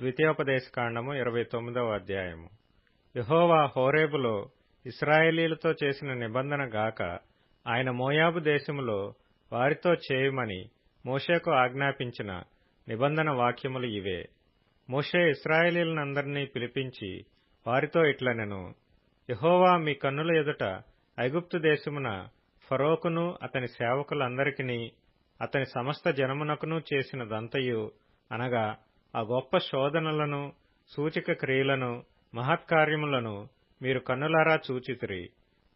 ద్వితీయోపదేశకాండము ఇరవై తొమ్మిదవ అధ్యాయము. యహోవా హోరేబులో ఇస్రాయేలీలతో చేసిన నిబంధన గాక ఆయన మోయాబు దేశములో వారితో చేయమని మోషేకు ఆజ్ఞాపించిన నిబంధన వాక్యములు ఇవే. మోషే ఇస్రాయేలీలనందరినీ పిలిపించి వారితో ఇట్లనెను యహోవా మీ కన్నుల ఎదుట ఐగుప్తు దేశమున ఫరోకును అతని సేవకులందరికీ అతని సమస్త జనమునకును చేసినదంతయు అనగా ఆ గొప్ప శోధనలను సూచిక క్రియలను మహత్కార్యములను మీరు కన్నులారా చూచితిరి.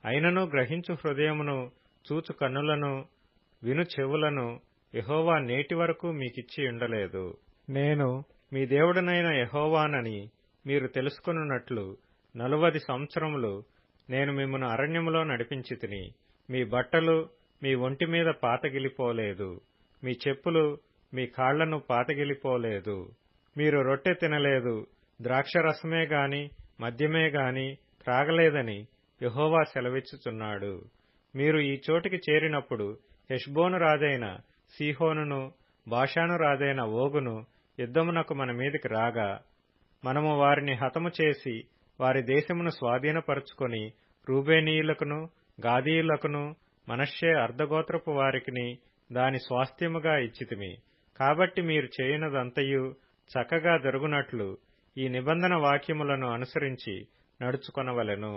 అయినను గ్రహించు హృదయమును చూచు కన్నులను విను చెవులను యహోవా నేటి వరకు మీకిచ్చి ఉండలేదు. నేను మీ దేవుడనైన యహోవానని మీరు తెలుసుకున్నట్లు నలువది సంవత్సరములు నేను మిమ్మను అరణ్యములో నడిపించి తిని మీ బట్టలు మీ ఒంటి మీద పాతగిలిపోలేదు. మీ చెప్పులు మీ కాళ్ళను పాతగిలిపోలేదు. మీరు రొట్టె తినలేదు ద్రాక్షరసమే గాని మద్యమే గాని త్రాగలేదని యహోవా సెలవిచ్చుచున్నాడు. మీరు ఈ చోటికి చేరినప్పుడు హెష్బోను రాజైన సీహోనును బాషాను రాజైన ఓగును యుద్ధమునకు మన మీదికి రాగా మనము వారిని హతము చేసి వారి దేశమును స్వాధీనపరుచుకొని రూబేనీయులకును గాదీయులకును మనష్యే అర్ధగోత్రపు వారికిని దాని స్వాస్థ్యముగా ఇచ్చితిమి. కాబట్టి మీరు చేయనదంతయు చక్కగా జరుగునట్లు ఈ నిబంధన వాక్యములను అనుసరించి నడుచుకొనవలెను.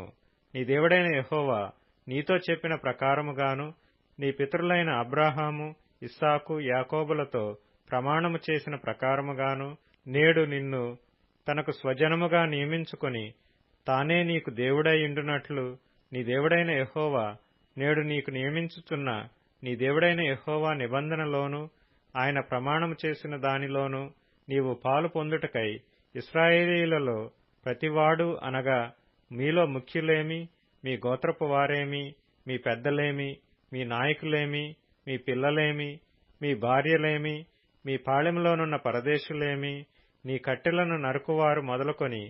నీ దేవుడైన యహోవా నీతో చెప్పిన ప్రకారముగాను నీ పితరులైన అబ్రాహాము ఇస్సాకు యాకోబులతో ప్రమాణము చేసిన ప్రకారముగాను నేడు నిన్ను తనకు స్వజనముగా నియమించుకొని తానే నీకు దేవుడైయుండునట్లు నీ దేవుడైన యహోవా నేడు నీకు నియమించుచున్న నీ దేవుడైన యహోవా నిబంధనలోను ఆయన ప్రమాణము చేసిన దానిలోను నీవు పాలు పొందుటకై ఇస్రాయేలీలలో ప్రతివాడు అనగా మీలో ముఖ్యులేమి మీ గోత్రపు వారేమి మీ పెద్దలేమి మీ నాయకులేమి మీ పిల్లలేమి మీ భార్యలేమి మీ పాళెంలోనున్న పరదేశులేమి నీ కట్టెలను నరుకువారు మొదలుకొని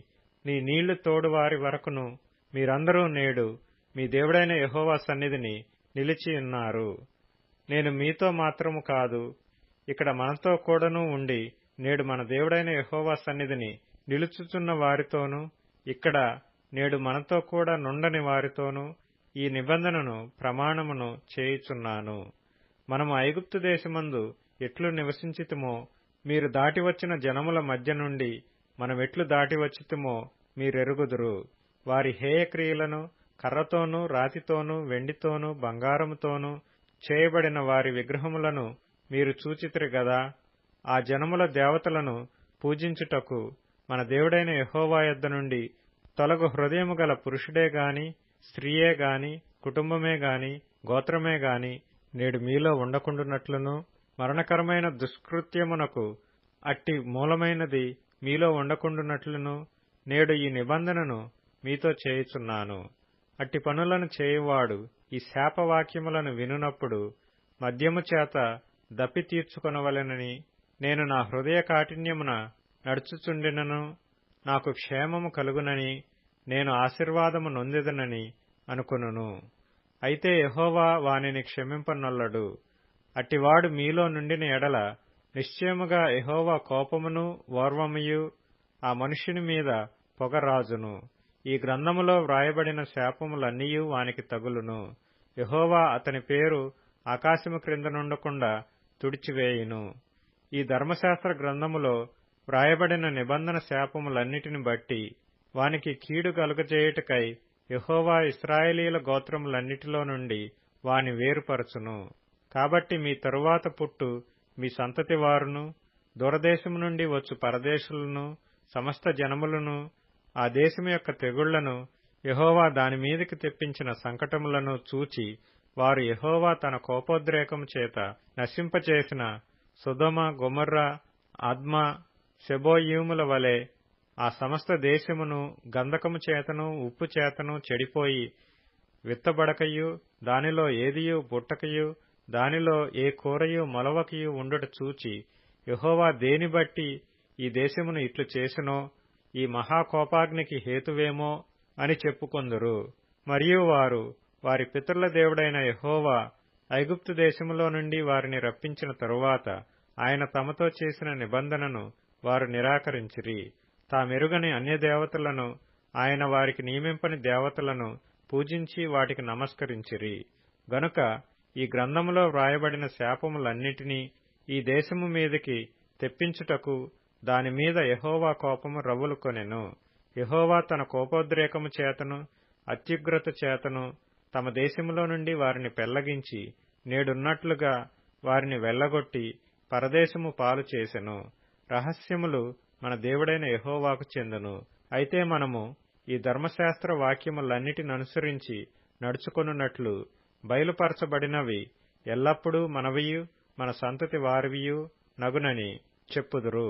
నీ నీళ్ళు తోడువారి వరకును మీరందరూ నేడు మీ దేవుడైన యహోవా సన్నిధిని నిలిచి ఉన్నారు. నేను మీతో మాత్రము కాదు ఇక్కడ మనతో కూడాను ఉండి నేడు మన దేవుడైన యహోవా సన్నిధిని నిలుచుచున్న వారితోనూ ఇక్కడ నేడు మనతో కూడా నుండని వారితోనూ ఈ నిబంధనను ప్రమాణమును చేయుచున్నాను. మనము ఐగుప్తు దేశమందు ఎట్లు నివసించితుమో మీరు దాటివచ్చిన జనముల మధ్య నుండి మనమెట్లు దాటివచ్చితుమో మీరెరుగుదురు. వారి హేయక్రియలను కర్రతోనూ రాతితోనూ వెండితోనూ బంగారముతోనూ చేయబడిన వారి విగ్రహములను మీరు చూచితిరి గదా. ఆ జనముల దేవతలను పూజించుటకు మన దేవుడైన యహోవా యొద్ద నుండి తొలగు హృదయము గల పురుషుడే గాని స్త్రీయే గాని కుటుంబమే గాని గోత్రమే గాని నేడు మీలో ఉండకుండునట్లును మరణకరమైన దుష్కృత్యమునకు అట్టి మూలమైనది మీలో ఉండకుండునట్లును నేడు ఈ నిబంధనను మీతో చేయుచున్నాను. అట్టి పనులను చేయువాడు ఈ శాపవాక్యములను వినునప్పుడు మద్యము చేత దప్పి తీర్చుకొనవలెనని నేను నా హృదయ కాఠిన్యమున నడుచుచుండినను నాకు క్షేమము కలుగునని నేను ఆశీర్వాదము నొందెదనని అనుకును అయితే యహోవా వానిని క్షమింపనొల్లడు. అట్టివాడు మీలో నుండిన ఎడల నిశ్చయముగా యహోవా కోపమును ఓర్వముయు ఆ మనుష్యుని మీద పొగరాజును. ఈ గ్రంథములో వ్రాయబడిన శాపములన్నీయూ వానికి తగులును. యహోవా అతని పేరు ఆకాశము క్రింద నుండకుండా తుడిచివేయును. ఈ ధర్మశాస్త్ర గ్రంథములో వ్రాయబడిన నిబంధన శాపములన్నిటిని బట్టి వానికి కీడు కలుగజేయుటకై యహోవా ఇస్రాయేలీల గోత్రములన్నిటిలో నుండి వాని వేరుపరచును. కాబట్టి మీ తరువాత పుట్టు మీ సంతతి వారును దూరదేశము నుండి వచ్చు పరదేశులను సమస్త జనములను ఆ దేశము యొక్క తెగుళ్ళను యహోవా దాని మీదకి తెప్పించిన సంకటములను చూచి వారు యహోవా తన కోపోద్రేకము చేత నశింపచేసిన సుధమ గొమర్ర ఆద్మ శెబోయూముల వలె ఆ సమస్త దేశమును గంధకము చేతను ఉప్పు చేతను చెడిపోయి విత్తబడకయు దానిలో ఏదియు బుట్టకయు దానిలో ఏ కూరయు మొలవకయు ఉండుట చూచి యహోవా దేని బట్టి ఈ దేశమును ఇట్లు చేసినో ఈ మహాకోపాగ్నికి హేతువేమో అని చెప్పుకొందురు. మరియు వారు వారి పితరుల దేవుడైన యహోవా ఐగుప్తు దేశములో నుండి వారిని రప్పించిన తరువాత ఆయన తమతో చేసిన నిబంధనను వారు నిరాకరించిరి. తామెరుగని అన్యదేవతలను ఆయన వారికి నియమింపని దేవతలను పూజించి వాటికి నమస్కరించిరి. గనుక ఈ గ్రంథములో వ్రాయబడిన శాపములన్నిటినీ ఈ దేశము మీదికి తెప్పించుటకు దానిమీద యహోవా కోపము రవ్వులుకొనెను. యహోవా తన కోపోద్రేకము చేతను అత్యుగ్రత చేతను తమ దేశములో నుండి వారిని పెళ్ళగించి నేడున్నట్లుగా వారిని వెళ్ళగొట్టి పరదేశము పాలు చేసెను. రహస్యములు మన దేవుడైన యహోవాకు చెందును. అయితే మనము ఈ ధర్మశాస్త్ర వాక్యములన్నిటిననుసరించి నడుచుకొనున్నట్లు బయలుపరచబడినవి ఎల్లప్పుడూ మనవియు మన సంతతి వారివియు నగునని చెప్పుదురు.